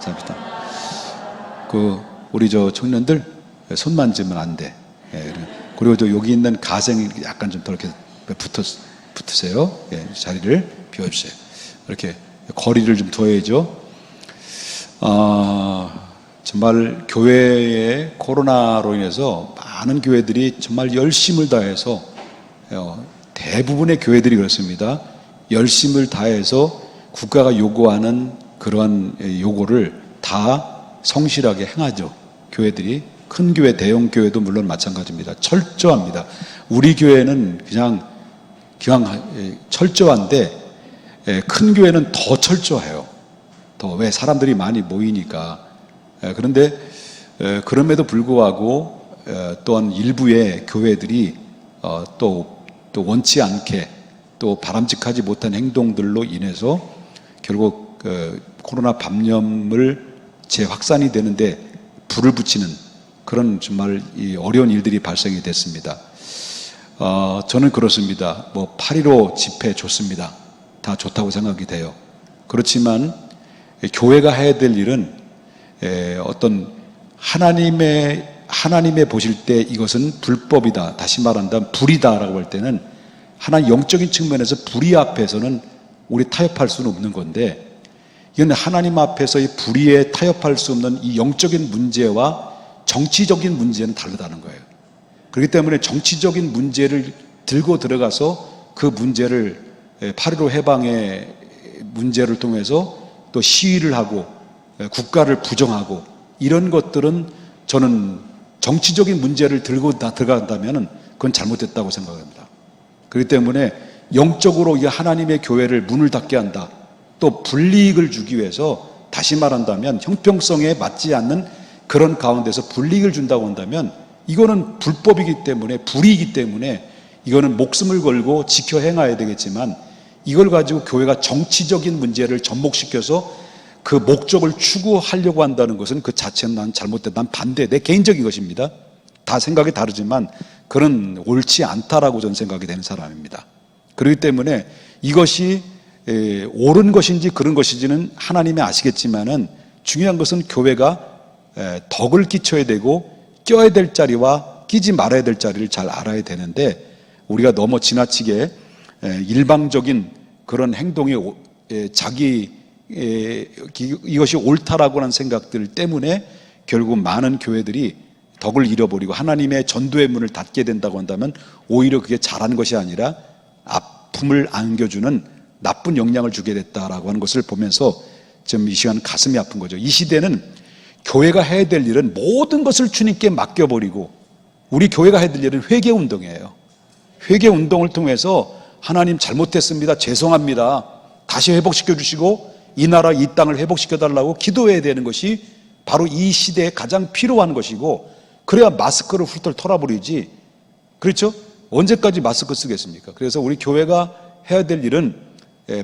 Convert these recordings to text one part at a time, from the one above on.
자, 부탁. 그 우리 저 청년들 손 만지면 안 돼. 예, 그리고 또 여기 있는 가생이 약간 좀더 이렇게 붙어 붙으세요. 예, 자리를 비워주세요. 이렇게 거리를 좀 둬야죠. 아, 정말 교회의 코로나로 인해서 많은 교회들이 정말 열심을 다해서 어, 대부분의 교회들이 그렇습니다. 열심을 다해서 국가가 요구하는 그러한 요구를 다 성실하게 행하죠. 교회들이 큰 교회, 대형 교회도 물론 마찬가지입니다. 철저합니다. 우리 교회는 그냥 그냥 예, 철저한데 예, 큰 교회는 더 철저해요. 더 왜 사람들이 많이 모이니까 예, 그런데 에, 그럼에도 불구하고 에, 또한 일부의 교회들이 어, 또, 또 원치 않게 또 바람직하지 못한 행동들로 인해서 결국 그 코로나 감염을 재확산이 되는데 불을 붙이는 그런 정말 이 어려운 일들이 발생이 됐습니다. 어, 저는 그렇습니다. 뭐, 8.15 집회 좋습니다. 다 좋다고 생각이 돼요. 그렇지만, 교회가 해야 될 일은, 에, 어떤 하나님의, 하나님의 보실 때 이것은 불법이다. 다시 말한다면 불이다라고 할 때는 하나 영적인 측면에서 불의 앞에서는 우리 타협할 수는 없는 건데, 이건 하나님 앞에서의 불의에 타협할 수 없는 이 영적인 문제와 정치적인 문제는 다르다는 거예요. 그렇기 때문에 정치적인 문제를 들고 들어가서 그 문제를 8.15 해방의 문제를 통해서 또 시위를 하고 국가를 부정하고 이런 것들은 저는 정치적인 문제를 들고 다 들어간다면 그건 잘못됐다고 생각합니다. 그렇기 때문에 영적으로 이 하나님의 교회를 문을 닫게 한다. 또 불이익을 주기 위해서 다시 말한다면 형평성에 맞지 않는 그런 가운데서 불이익을 준다고 한다면 이거는 불법이기 때문에 불이기 때문에 이거는 목숨을 걸고 지켜 행해야 되겠지만 이걸 가지고 교회가 정치적인 문제를 접목시켜서 그 목적을 추구하려고 한다는 것은 그 자체는 난 잘못됐다. 난 반대. 내 개인적인 것입니다. 다 생각이 다르지만 그런 옳지 않다라고 저는 생각이 되는 사람입니다. 그렇기 때문에 이것이 옳은 것인지 그런 것인지는 하나님이 아시겠지만은 중요한 것은 교회가 덕을 끼쳐야 되고 껴야 될 자리와 끼지 말아야 될 자리를 잘 알아야 되는데 우리가 너무 지나치게 일방적인 그런 행동이 자기 이것이 옳다라고 하는 생각들 때문에 결국 많은 교회들이 덕을 잃어버리고 하나님의 전도의 문을 닫게 된다고 한다면 오히려 그게 잘한 것이 아니라 아픔을 안겨주는 나쁜 영향을 주게 됐다라고 하는 것을 보면서 지금 이 시간 가슴이 아픈 거죠. 이 시대는 교회가 해야 될 일은 모든 것을 주님께 맡겨버리고 우리 교회가 해야 될 일은 회개 운동이에요. 회개 운동을 통해서 하나님 잘못했습니다. 죄송합니다. 다시 회복시켜 주시고 이 나라 이 땅을 회복시켜 달라고 기도해야 되는 것이 바로 이 시대에 가장 필요한 것이고 그래야 마스크를 훌훌 털어버리지. 그렇죠? 언제까지 마스크 쓰겠습니까? 그래서 우리 교회가 해야 될 일은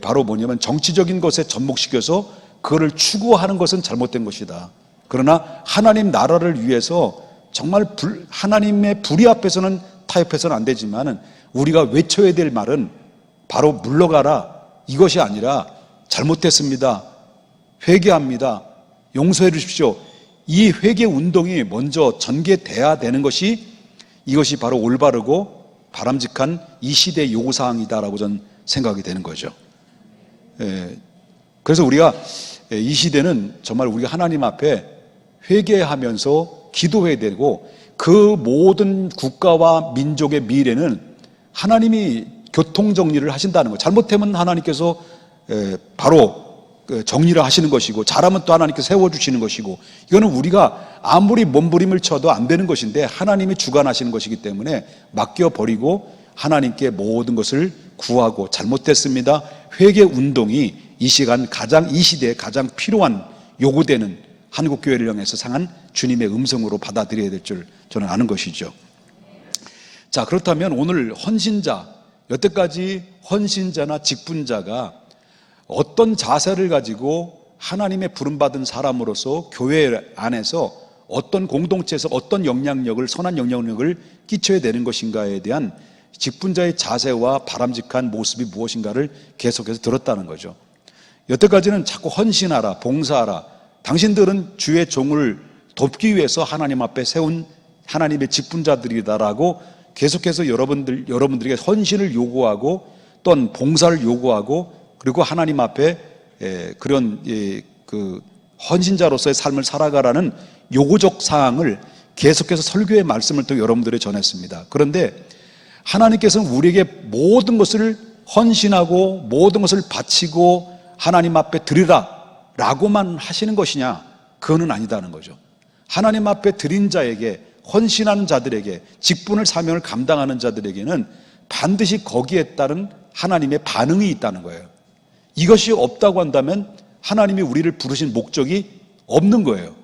바로 뭐냐면 정치적인 것에 접목시켜서 그거를 추구하는 것은 잘못된 것이다. 그러나 하나님 나라를 위해서 정말 불, 하나님의 불의 앞에서는 타협해서는 안 되지만은 우리가 외쳐야 될 말은 바로 물러가라 이것이 아니라 잘못됐습니다. 회개합니다. 용서해 주십시오. 이 회개 운동이 먼저 전개돼야 되는 것이 이것이 바로 올바르고 바람직한 이 시대의 요구사항이다라고 저는 생각이 되는 거죠. 예, 그래서 우리가 이 시대는 정말 우리가 하나님 앞에 회개하면서 기도해야 되고 그 모든 국가와 민족의 미래는 하나님이 교통 정리를 하신다는 거. 잘못하면 하나님께서 바로 그 정리를 하시는 것이고 잘하면 또 하나님께서 세워주시는 것이고 이거는 우리가 아무리 몸부림을 쳐도 안 되는 것인데 하나님이 주관하시는 것이기 때문에 맡겨버리고 하나님께 모든 것을 구하고 잘못됐습니다. 회개 운동이 이 시간 가장 이 시대에 가장 필요한 요구되는 한국 교회를 향해서 상한 주님의 음성으로 받아들여야 될 줄 저는 아는 것이죠. 자, 그렇다면 오늘 헌신자, 여태까지 헌신자나 직분자가 어떤 자세를 가지고 하나님의 부름받은 사람으로서 교회 안에서 어떤 공동체에서 어떤 영향력을, 선한 영향력을 끼쳐야 되는 것인가에 대한 직분자의 자세와 바람직한 모습이 무엇인가를 계속해서 들었다는 거죠. 여태까지는 자꾸 헌신하라, 봉사하라. 당신들은 주의 종을 돕기 위해서 하나님 앞에 세운 하나님의 직분자들이다라고 계속해서 여러분들 여러분들에게 헌신을 요구하고 또한 봉사를 요구하고 그리고 하나님 앞에 에, 그런 예, 그 헌신자로서의 삶을 살아가라는 요구적 사항을 계속해서 설교의 말씀을 또 여러분들에 전했습니다. 그런데 하나님께서는 우리에게 모든 것을 헌신하고 모든 것을 바치고 하나님 앞에 드리라 라고만 하시는 것이냐? 그거는 아니다는 거죠. 하나님 앞에 드린 자에게 헌신하는 자들에게 직분을 사명을 감당하는 자들에게는 반드시 거기에 따른 하나님의 반응이 있다는 거예요. 이것이 없다고 한다면 하나님이 우리를 부르신 목적이 없는 거예요.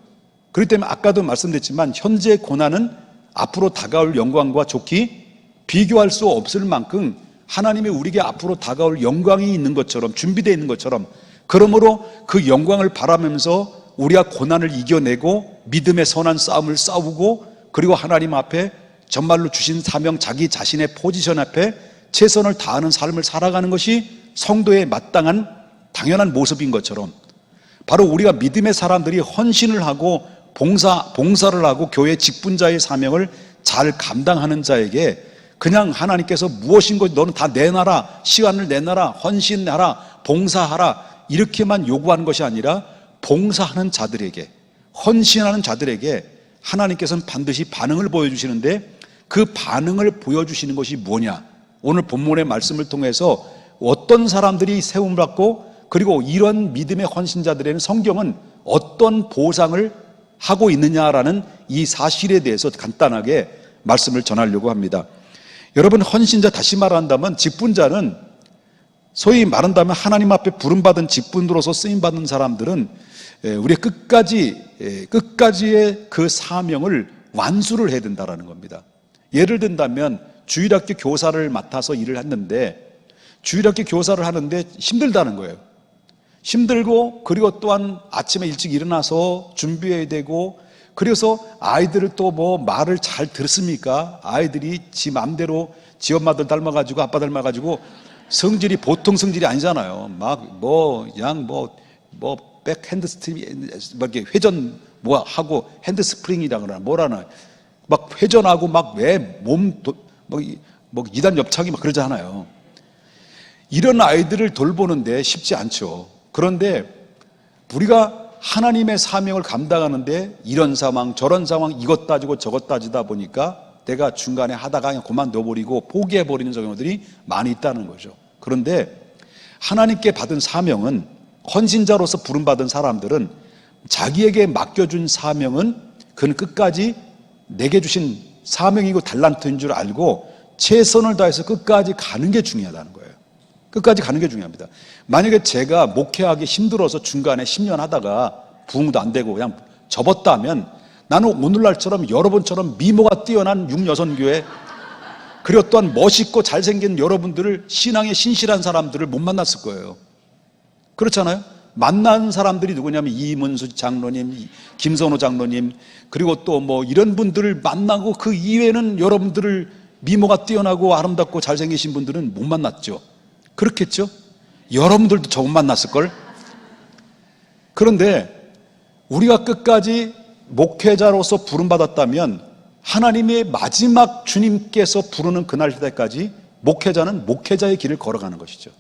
그렇기 때문에 아까도 말씀드렸지만 현재 고난은 앞으로 다가올 영광과 좋기 비교할 수 없을 만큼 하나님이 우리에게 앞으로 다가올 영광이 있는 것처럼 준비되어 있는 것처럼 그러므로 그 영광을 바라면서 우리가 고난을 이겨내고 믿음의 선한 싸움을 싸우고 그리고 하나님 앞에 정말로 주신 사명 자기 자신의 포지션 앞에 최선을 다하는 삶을 살아가는 것이 성도의 마땅한 당연한 모습인 것처럼 바로 우리가 믿음의 사람들이 헌신을 하고 봉사, 봉사를 하고 교회 직분자의 사명을 잘 감당하는 자에게 그냥 하나님께서 무엇인 것 너는 다 내놔라. 시간을 내놔라. 헌신하라. 봉사하라. 이렇게만 요구하는 것이 아니라 봉사하는 자들에게 헌신하는 자들에게 하나님께서는 반드시 반응을 보여주시는데 그 반응을 보여주시는 것이 뭐냐? 오늘 본문의 말씀을 통해서 어떤 사람들이 세움을 받고 그리고 이런 믿음의 헌신자들에는 성경은 어떤 보상을 하고 있느냐라는 이 사실에 대해서 간단하게 말씀을 전하려고 합니다. 여러분 헌신자 다시 말한다면 직분자는 소위 말한다면 하나님 앞에 부름받은 직분으로서 쓰임 받는 사람들은 예, 우리 끝까지 예, 끝까지의 그 사명을 완수를 해야 된다라는 겁니다. 예를 든다면 주일학교 교사를 맡아서 일을 했는데 주일학교 교사를 하는데 힘들다는 거예요. 힘들고 그리고 또한 아침에 일찍 일어나서 준비해야 되고 그래서 아이들을 또 뭐 말을 잘 들었습니까? 아이들이 지 맘대로 지 엄마들 닮아가지고 아빠 닮아가지고 성질이 보통 성질이 아니잖아요. 막 뭐 그냥 뭐 뭐 백 핸드 스팀 뭐 이렇게 회전 뭐 하고 핸드 스프링이라 그러나 뭐라나 막 회전하고 막 왜몸뭐 뭐 이단 옆차기 막 그러잖아요. 이런 아이들을 돌보는데 쉽지 않죠. 그런데 우리가 하나님의 사명을 감당하는데 이런 상황, 저런 상황, 이것 따지고 저것 따지다 보니까 내가 중간에 하다가 그냥 그만둬버리고 포기해버리는 경우들이 많이 있다는 거죠. 그런데 하나님께 받은 사명은 헌신자로서 부름받은 사람들은 자기에게 맡겨준 사명은 그는 끝까지 내게 주신 사명이고 달란트인 줄 알고 최선을 다해서 끝까지 가는 게 중요하다는 거예요. 끝까지 가는 게 중요합니다. 만약에 제가 목회하기 힘들어서 중간에 10년 하다가 부흥도 안 되고 그냥 접었다면 나는 오늘날처럼 여러분처럼 미모가 뛰어난 육여선교회 그리고 또한 멋있고 잘생긴 여러분들을 신앙에 신실한 사람들을 못 만났을 거예요. 그렇잖아요? 만난 사람들이 누구냐면 이문수 장로님, 김선호 장로님, 그리고 또 뭐 이런 분들을 만나고 그 이외에는 여러분들을 미모가 뛰어나고 아름답고 잘생기신 분들은 못 만났죠. 그렇겠죠? 여러분들도 저못 만났을걸? 그런데 우리가 끝까지 목회자로서 부름받았다면 하나님의 마지막 주님께서 부르는 그날 때까지 목회자는 목회자의 길을 걸어가는 것이죠.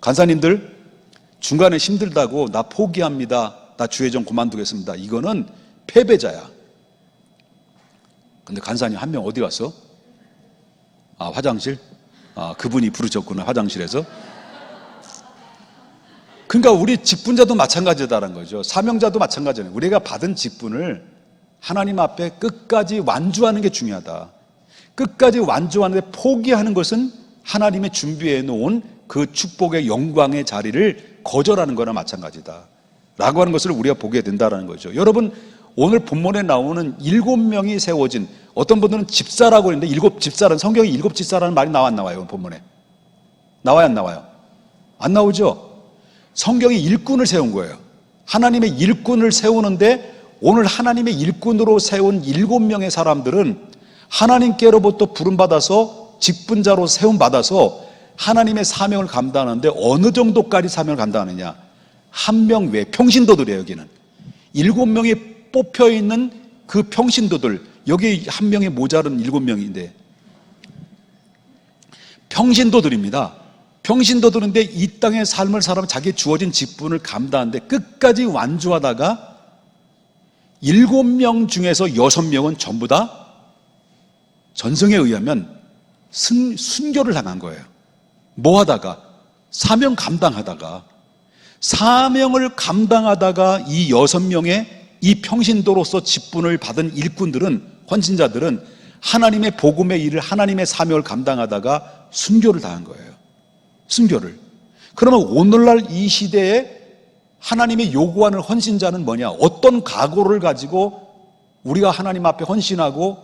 간사님들, 중간에 힘들다고 나 포기합니다. 나좀 그만두겠습니다. 이거는 패배자야. 근데 간사님 한 명 어디 갔어? 아, 화장실? 아, 그분이 부르셨구나, 화장실에서. 그러니까 우리 직분자도 마찬가지다라는 거죠. 사명자도 마찬가지예요. 우리가 받은 직분을 하나님 앞에 끝까지 완주하는 게 중요하다. 끝까지 완주하는데 포기하는 것은 하나님의 준비해 놓은 그 축복의 영광의 자리를 거절하는 거나 마찬가지다. 라고 하는 것을 우리가 보게 된다는 거죠. 여러분, 오늘 본문에 나오는 일곱 명이 세워진 어떤 분들은 집사라고 했는데 일곱 집사는 성경에 일곱 집사라는 말이 나와 안 나와요, 본문에. 나와요, 안 나와요? 안 나오죠? 성경이 일꾼을 세운 거예요. 하나님의 일꾼을 세우는데 오늘 하나님의 일꾼으로 세운 일곱 명의 사람들은 하나님께로부터 부름받아서 직분자로 세움받아서 하나님의 사명을 감당하는데 어느 정도까지 사명을 감당하느냐? 한 명 외 평신도들이에요, 여기는. 일곱 명이 뽑혀 있는 그 평신도들, 여기 한 명이 모자른 일곱 명인데 평신도들입니다. 평신도들인데 이 땅의 삶을 살아면 자기 주어진 직분을 감당하는데 끝까지 완주하다가 일곱 명 중에서 여섯 명은 전부 다 전성에 의하면 순, 순교를 당한 거예요. 뭐 하다가? 사명 감당하다가. 사명을 감당하다가 이 여섯 명의 이 평신도로서 직분을 받은 일꾼들은, 헌신자들은 하나님의 복음의 일을 하나님의 사명을 감당하다가 순교를 당한 거예요. 순교를. 그러면 오늘날 이 시대에 하나님의 요구하는 헌신자는 뭐냐? 어떤 각오를 가지고 우리가 하나님 앞에 헌신하고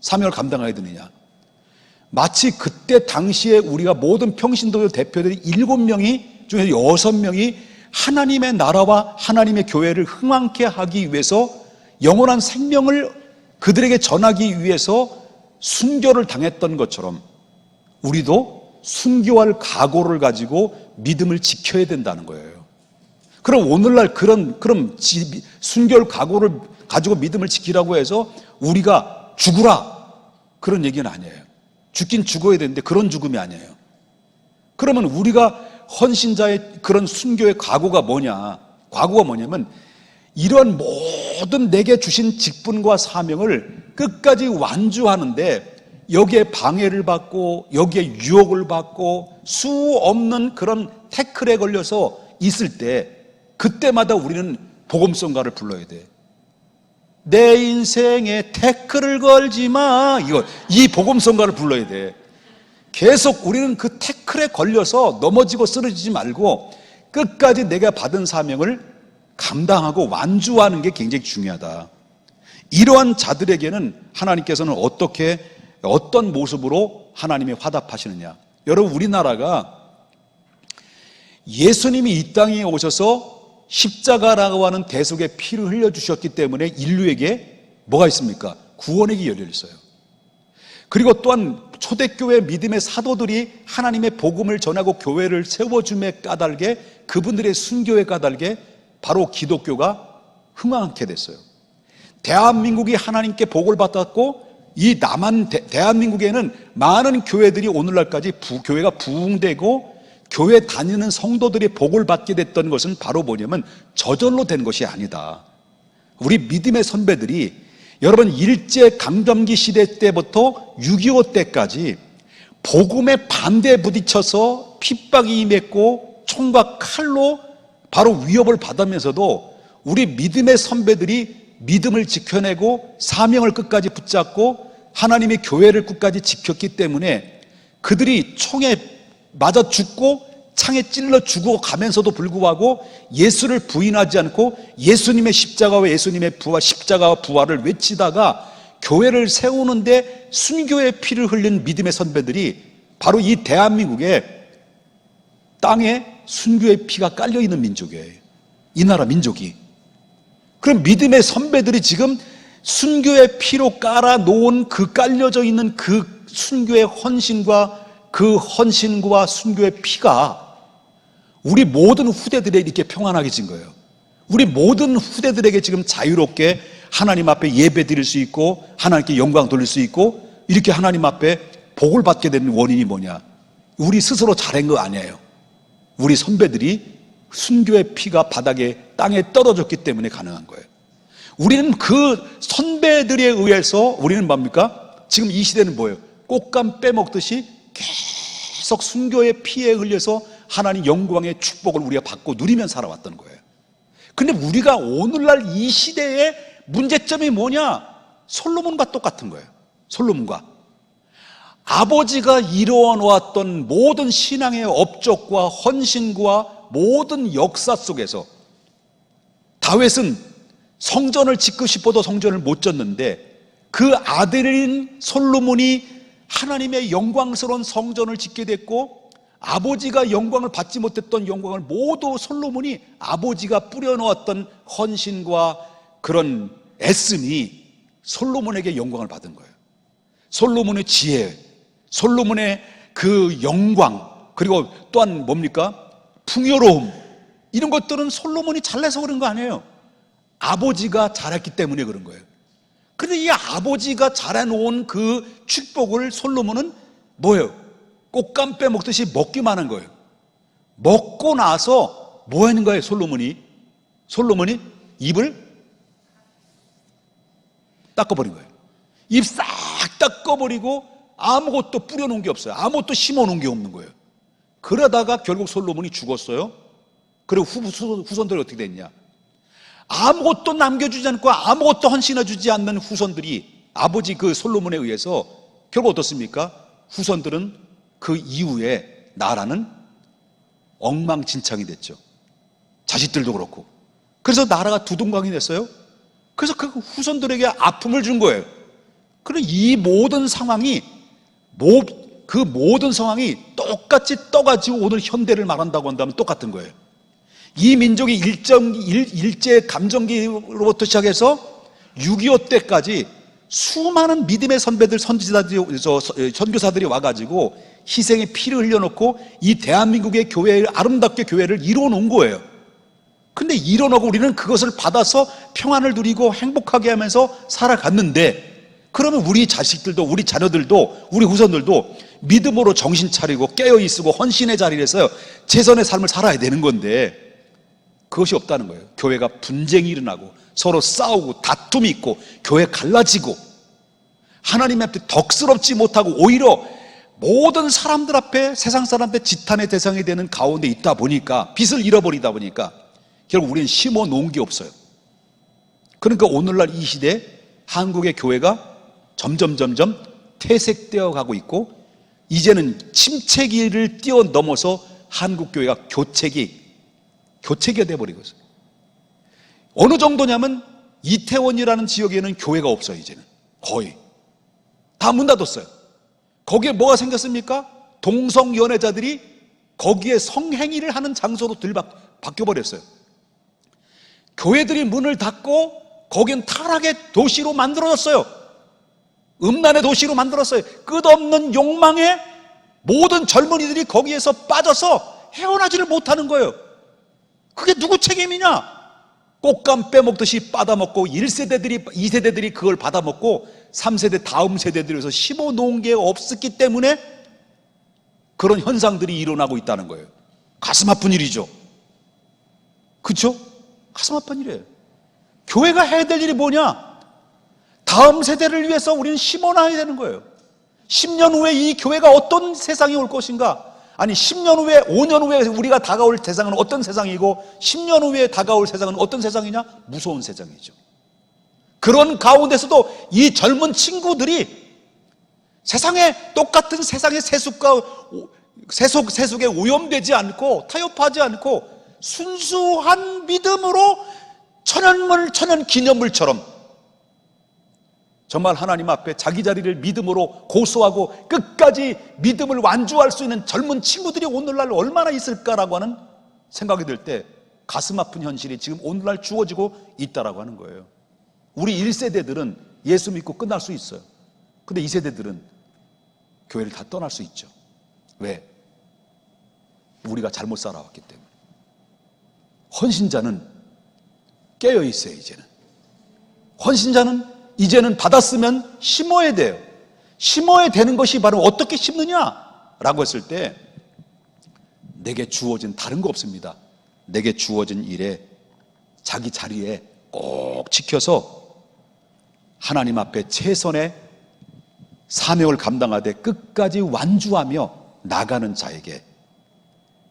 사명을 감당해야 되느냐? 마치 그때 당시에 우리가 모든 평신도의 대표들이 일곱 명이 중에서 여섯 명이 하나님의 나라와 하나님의 교회를 흥왕케 하기 위해서 영원한 생명을 그들에게 전하기 위해서 순교를 당했던 것처럼 우리도 순교할 각오를 가지고 믿음을 지켜야 된다는 거예요. 그럼 오늘날 그런 그럼 지- 순교할 각오를 가지고 믿음을 지키라고 해서 우리가 죽으라 그런 얘기는 아니에요. 죽긴 죽어야 되는데 그런 죽음이 아니에요. 그러면 우리가 헌신자의 그런 순교의 각오가 뭐냐? 각오가 뭐냐면 이런 모든 내게 주신 직분과 사명을 끝까지 완주하는데 여기에 방해를 받고 여기에 유혹을 받고 수 없는 그런 태클에 걸려서 있을 때 그때마다 우리는 복음성가를 불러야 돼. 내 인생에 태클을 걸지 마. 이거 이 복음성가를 불러야 돼. 계속 우리는 그 태클에 걸려서 넘어지고 쓰러지지 말고 끝까지 내가 받은 사명을 감당하고 완주하는 게 굉장히 중요하다. 이러한 자들에게는 하나님께서는 어떻게 어떤 모습으로 하나님이 화답하시느냐? 여러분 우리나라가 예수님이 이 땅에 오셔서 십자가라고 하는 대속의 피를 흘려 주셨기 때문에 인류에게 뭐가 있습니까? 구원의 길이 열려 있어요. 그리고 또한 초대교회 믿음의 사도들이 하나님의 복음을 전하고 교회를 세워줌에 까닭에 그분들의 순교에 까닭에 바로 기독교가 흥황하게 됐어요. 대한민국이 하나님께 복을 받았고 이 남한 대, 대한민국에는 많은 교회들이 오늘날까지 부, 교회가 부흥되고 교회 다니는 성도들이 복을 받게 됐던 것은 바로 뭐냐면 저절로 된 것이 아니다. 우리 믿음의 선배들이 여러분 일제 강점기 시대 때부터 6.25 때까지 복음에 반대 부딪혀서 핍박이 임했고 총과 칼로 바로 위협을 받으면서도 우리 믿음의 선배들이 믿음을 지켜내고 사명을 끝까지 붙잡고 하나님의 교회를 끝까지 지켰기 때문에 그들이 총에 맞아 죽고 창에 찔러 죽어 가면서도 불구하고 예수를 부인하지 않고 예수님의 십자가와 예수님의 부활, 십자가와 부활을 외치다가 교회를 세우는데 순교의 피를 흘린 믿음의 선배들이 바로 이 대한민국의 땅에 순교의 피가 깔려 있는 민족이에요. 이 나라 민족이. 그럼 믿음의 선배들이 지금 순교의 피로 깔아 놓은 그 깔려져 있는 그 순교의 헌신과 그 헌신과 순교의 피가 우리 모든 후대들에게 이렇게 평안하게 진 거예요. 우리 모든 후대들에게 지금 자유롭게 하나님 앞에 예배 드릴 수 있고 하나님께 영광 돌릴 수 있고 이렇게 하나님 앞에 복을 받게 되는 원인이 뭐냐? 우리 스스로 잘한 거 아니에요. 우리 선배들이 순교의 피가 바닥에 땅에 떨어졌기 때문에 가능한 거예요. 우리는 그 선배들에 의해서 우리는 뭡니까? 지금 이 시대는 뭐예요? 꽃감 빼먹듯이 계속 순교의 피에 흘려서 하나님 영광의 축복을 우리가 받고 누리면 살아왔던 거예요. 근데 우리가 오늘날 이 시대의 문제점이 뭐냐? 솔로몬과 똑같은 거예요. 솔로몬과. 아버지가 이루어 놓았던 모든 신앙의 업적과 헌신과 모든 역사 속에서 다윗은 성전을 짓고 싶어도 성전을 못 짓는데 그 아들인 솔로몬이 하나님의 영광스러운 성전을 짓게 됐고 아버지가 영광을 받지 못했던 영광을 모두 솔로몬이 아버지가 뿌려놓았던 헌신과 그런 애씀이 솔로몬에게 영광을 받은 거예요. 솔로몬의 지혜, 솔로몬의 그 영광, 그리고 또한 뭡니까? 풍요로움. 이런 것들은 솔로몬이 잘내서 그런 거 아니에요. 아버지가 잘했기 때문에 그런 거예요. 근데 이 아버지가 잘해놓은 그 축복을 솔로몬은 뭐예요? 꽃감 빼먹듯이 먹기만 한 거예요. 먹고 나서 뭐 하는 거예요, 솔로몬이? 솔로몬이 입을 닦아버린 거예요. 입 싹 닦아버리고 아무것도 뿌려놓은 게 없어요. 아무것도 심어놓은 게 없는 거예요. 그러다가 결국 솔로몬이 죽었어요. 그리고 후손들이 어떻게 됐냐? 아무것도 남겨주지 않고 아무것도 헌신해주지 않는 후손들이 아버지 그 솔로몬에 의해서 결국 어떻습니까? 후손들은 그 이후에 나라는 엉망진창이 됐죠. 자식들도 그렇고. 그래서 나라가 두둥강이 됐어요. 그래서 그 후손들에게 아픔을 준 거예요. 그럼 이 모든 상황이 모, 그 모든 상황이 똑같이 떠가지고 오늘 현대를 말한다고 한다면 똑같은 거예요. 이 민족이 일정, 일, 일제 감정기로부터 시작해서 6.25 때까지 수많은 믿음의 선배들, 선지자들이, 저, 선교사들이 와가지고 희생의 피를 흘려놓고 이 대한민국의 교회를, 아름답게 교회를 이루어 놓은 거예요. 근데 이뤄놓고 우리는 그것을 받아서 평안을 누리고 행복하게 하면서 살아갔는데 그러면 우리 자식들도 우리 자녀들도 우리 후손들도 믿음으로 정신 차리고 깨어 있고 헌신의 자리에서 최선의 삶을 살아야 되는 건데 그것이 없다는 거예요. 교회가 분쟁이 일어나고 서로 싸우고 다툼이 있고 교회 갈라지고 하나님 앞에 덕스럽지 못하고 오히려 모든 사람들 앞에 세상 사람들 지탄의 대상이 되는 가운데 있다 보니까 빛을 잃어버리다 보니까 결국 우리는 심어 놓은 게 없어요. 그러니까 오늘날 이 시대 한국의 교회가 점점 점점 퇴색되어 가고 있고 이제는 침체기를 뛰어넘어서 한국 교회가 교체기 교체기가 돼 버리고 있어요. 어느 정도냐면 이태원이라는 지역에는 교회가 없어요, 이제는. 거의. 다 문 닫았어요. 거기에 뭐가 생겼습니까? 동성 연애자들이 거기에 성행위를 하는 장소로 들박 바뀌어 버렸어요. 교회들이 문을 닫고 거긴 타락의 도시로 만들어졌어요. 음란의 도시로 만들었어요. 끝없는 욕망에 모든 젊은이들이 거기에서 빠져서 헤어나지를 못하는 거예요. 그게 누구 책임이냐? 꽃감 빼먹듯이 빠다먹고 1세대들이, 2세대들이 그걸 받아먹고 3세대 다음 세대들에서 심어 놓은 게 없었기 때문에 그런 현상들이 일어나고 있다는 거예요. 가슴 아픈 일이죠. 그쵸? 가슴 아픈 일이에요. 교회가 해야 될 일이 뭐냐? 다음 세대를 위해서 우리는 심어놔야 되는 거예요. 10년 후에 이 교회가 어떤 세상이 올 것인가? 아니, 10년 후에, 5년 후에 우리가 다가올 세상은 어떤 세상이고, 10년 후에 다가올 세상은 어떤 세상이냐? 무서운 세상이죠. 그런 가운데서도 이 젊은 친구들이 세상에 똑같은 세상의 세속과 세속, 세속에 오염되지 않고 타협하지 않고 순수한 믿음으로 천연물, 천연 기념물처럼 정말 하나님 앞에 자기 자리를 믿음으로 고소하고 끝까지 믿음을 완주할 수 있는 젊은 친구들이 오늘날 얼마나 있을까라고 하는 생각이 들 때 가슴 아픈 현실이 지금 오늘날 주어지고 있다라고 하는 거예요. 우리 1세대들은 예수 믿고 끝날 수 있어요. 근데 2세대들은 교회를 다 떠날 수 있죠. 왜? 우리가 잘못 살아왔기 때문에. 헌신자는 깨어 있어요, 이제는. 헌신자는 이제는 받았으면 심어야 돼요. 심어야 되는 것이 바로 어떻게 심느냐라고 했을 때 내게 주어진 다른 거 없습니다. 내게 주어진 일에 자기 자리에 꼭 지켜서 하나님 앞에 최선의 사명을 감당하되 끝까지 완주하며 나가는 자에게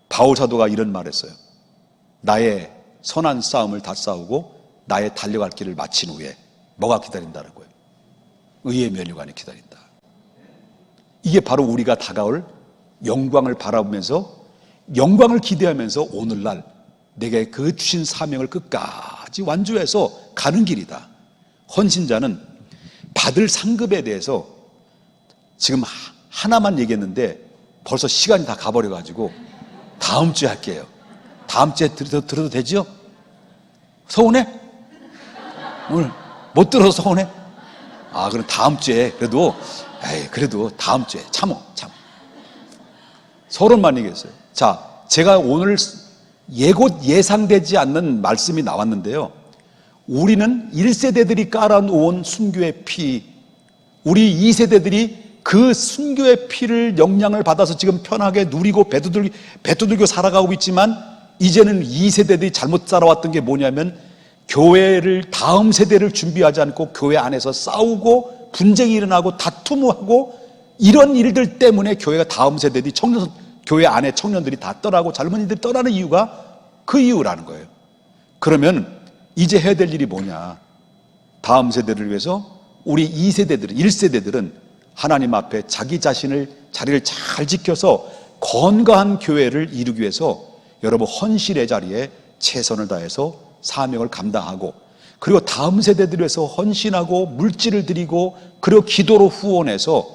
바울 사도가 이런 말했어요. 나의 선한 싸움을 다 싸우고 나의 달려갈 길을 마친 후에 뭐가 기다린다는 거예요? 의의 면류관이 기다린다. 이게 바로 우리가 다가올 영광을 바라보면서 영광을 기대하면서 오늘날 내게 그 주신 사명을 끝까지 완주해서 가는 길이다. 헌신자는 받을 상급에 대해서 지금 하나만 얘기했는데 벌써 시간이 다 가버려가지고 다음 주에 할게요. 다음 주에 들어도, 들어도 되죠? 서운해? 오늘 못 들어서 서운해? 아, 그럼 다음 주에 그래도, 에이, 그래도 다음 주에 참어, 참어. 서른만이겠어요. 자, 제가 오늘 예곧 예상되지 않는 말씀이 나왔는데요. 우리는 1세대들이 깔아놓은 순교의 피, 우리 2세대들이 그 순교의 피를 영향을 받아서 지금 편하게 누리고 배두들, 배두들고 살아가고 있지만 이제는 2세대들이 잘못 살아왔던 게 뭐냐면 교회를 다음 세대를 준비하지 않고 교회 안에서 싸우고 분쟁이 일어나고 다툼하고 이런 일들 때문에 교회가 다음 세대들이 청년 교회 안에 청년들이 다 떠나고 젊은이들이 떠나는 이유가 그 이유라는 거예요. 그러면 이제 해야 될 일이 뭐냐? 다음 세대를 위해서 우리 2세대들은 1세대들은 하나님 앞에 자기 자신을 자리를 잘 지켜서 건강한 교회를 이루기 위해서 여러분 헌신의 자리에 최선을 다해서 사명을 감당하고 그리고 다음 세대들을 위해서 헌신하고 물질을 드리고 그리고 기도로 후원해서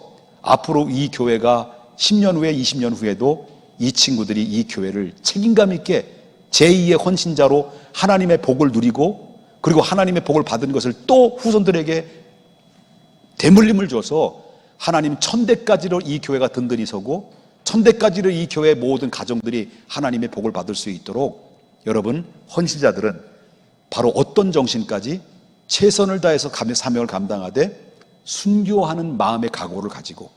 앞으로 이 교회가 10년 후에 20년 후에도 이 친구들이 이 교회를 책임감 있게 제2의 헌신자로 하나님의 복을 누리고 그리고 하나님의 복을 받은 것을 또 후손들에게 대물림을 줘서 하나님 천대까지로 이 교회가 든든히 서고 천대까지로 이 교회 모든 가정들이 하나님의 복을 받을 수 있도록 여러분 헌신자들은 바로 어떤 정신까지 최선을 다해서 감의 사명을 감당하되 순교하는 마음의 각오를 가지고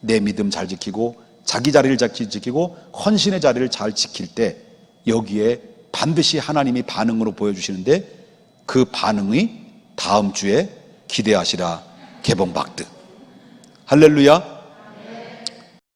내 믿음 잘 지키고 자기 자리를 잘 지키고 헌신의 자리를 잘 지킬 때 여기에 반드시 하나님이 반응으로 보여주시는데 그 반응이 다음 주에 기대하시라. 개봉박드 할렐루야